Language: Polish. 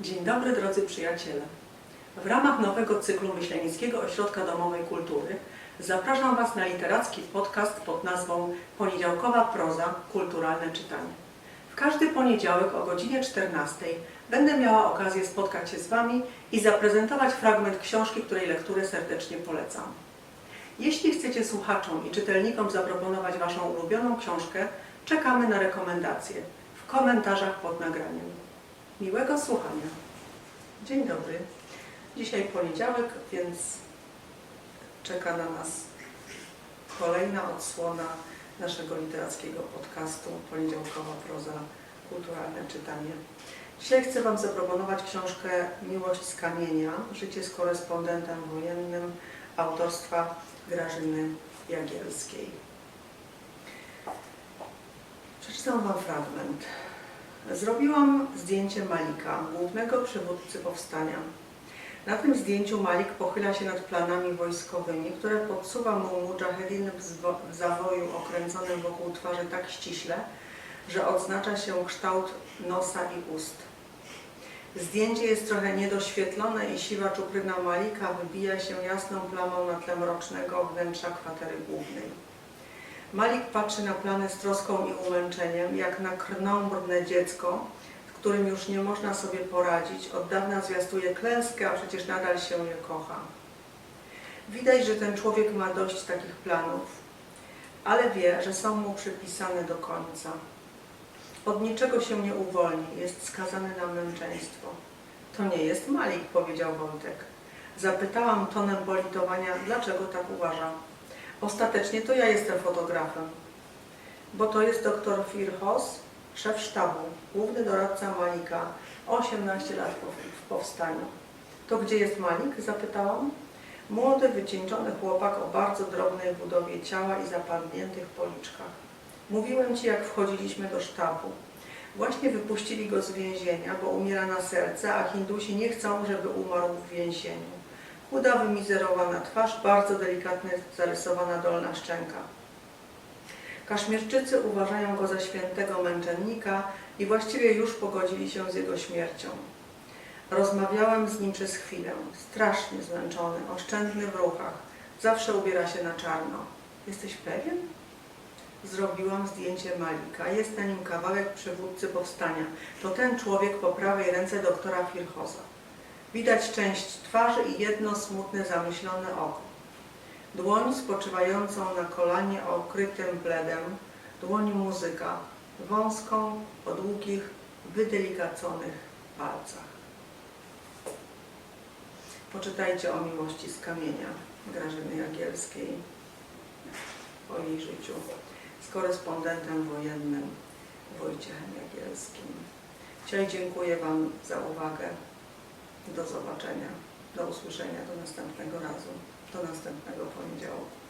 Dzień dobry drodzy przyjaciele. W ramach nowego cyklu Myślenickiego Ośrodka Domowej Kultury zapraszam Was na literacki podcast pod nazwą Poniedziałkowa proza kulturalne czytanie. W każdy poniedziałek o godzinie 14 będę miała okazję spotkać się z Wami i zaprezentować fragment książki, której lekturę serdecznie polecam. Jeśli chcecie słuchaczom i czytelnikom zaproponować Waszą ulubioną książkę, czekamy na rekomendacje w komentarzach pod nagraniem. Miłego słuchania. Dzień dobry. Dzisiaj poniedziałek, więc czeka na nas kolejna odsłona naszego literackiego podcastu Poniedziałkowa proza kulturalne czytanie. Dzisiaj chcę Wam zaproponować książkę Miłość z kamienia, życie z korespondentem wojennym autorstwa Grażyny Jagielskiej. Przeczytam Wam fragment. Zrobiłam zdjęcie Malika, głównego przywódcy powstania. Na tym zdjęciu Malik pochyla się nad planami wojskowymi, które podsuwa mu mujahedin w zawoju okręconym wokół twarzy tak ściśle, że odznacza się kształt nosa i ust. Zdjęcie jest trochę niedoświetlone i siwa czupryna Malika wybija się jasną plamą na tle mrocznego wnętrza kwatery głównej. Malik patrzy na plany z troską i umęczeniem, jak na krnąbrne dziecko, z którym już nie można sobie poradzić. Od dawna zwiastuje klęskę, a przecież nadal się je kocha. Widać, że ten człowiek ma dość takich planów, ale wie, że są mu przypisane do końca. Od niczego się nie uwolni, jest skazany na męczeństwo. To nie jest Malik, powiedział Wojtek. Zapytałam tonem politowania, dlaczego tak uważa. Ostatecznie to ja jestem fotografem, bo to jest doktor Firhos, szef sztabu, główny doradca Malika, 18 lat po w powstaniu. To gdzie jest Malik? zapytałam. Młody, wycieńczony chłopak o bardzo drobnej budowie ciała i zapadniętych policzkach. Mówiłem ci, jak wchodziliśmy do sztabu. Właśnie wypuścili go z więzienia, bo umiera na serce, a Hindusi nie chcą, żeby umarł w więzieniu. Chuda, wymizerowana twarz, bardzo delikatnie zarysowana dolna szczęka. Kaszmirczycy uważają go za świętego męczennika i właściwie już pogodzili się z jego śmiercią. Rozmawiałem z nim przez chwilę. Strasznie zmęczony, oszczędny w ruchach. Zawsze ubiera się na czarno. Jesteś pewien? Zrobiłam zdjęcie Malika. Jest na nim kawałek przywódcy powstania. To ten człowiek po prawej ręce doktora Firchoza. Widać część twarzy i jedno smutne, zamyślone oko. Dłoń spoczywającą na kolanie okrytym pledem, dłoń muzyka, wąską, o długich, wydelicaconych palcach. Poczytajcie o miłości z kamienia Grażyny Jagielskiej, o jej życiu z korespondentem wojennym Wojciechem Jagielskim. Dzisiaj dziękuję Wam za uwagę. Do zobaczenia, do usłyszenia, do następnego razu, do następnego poniedziałku.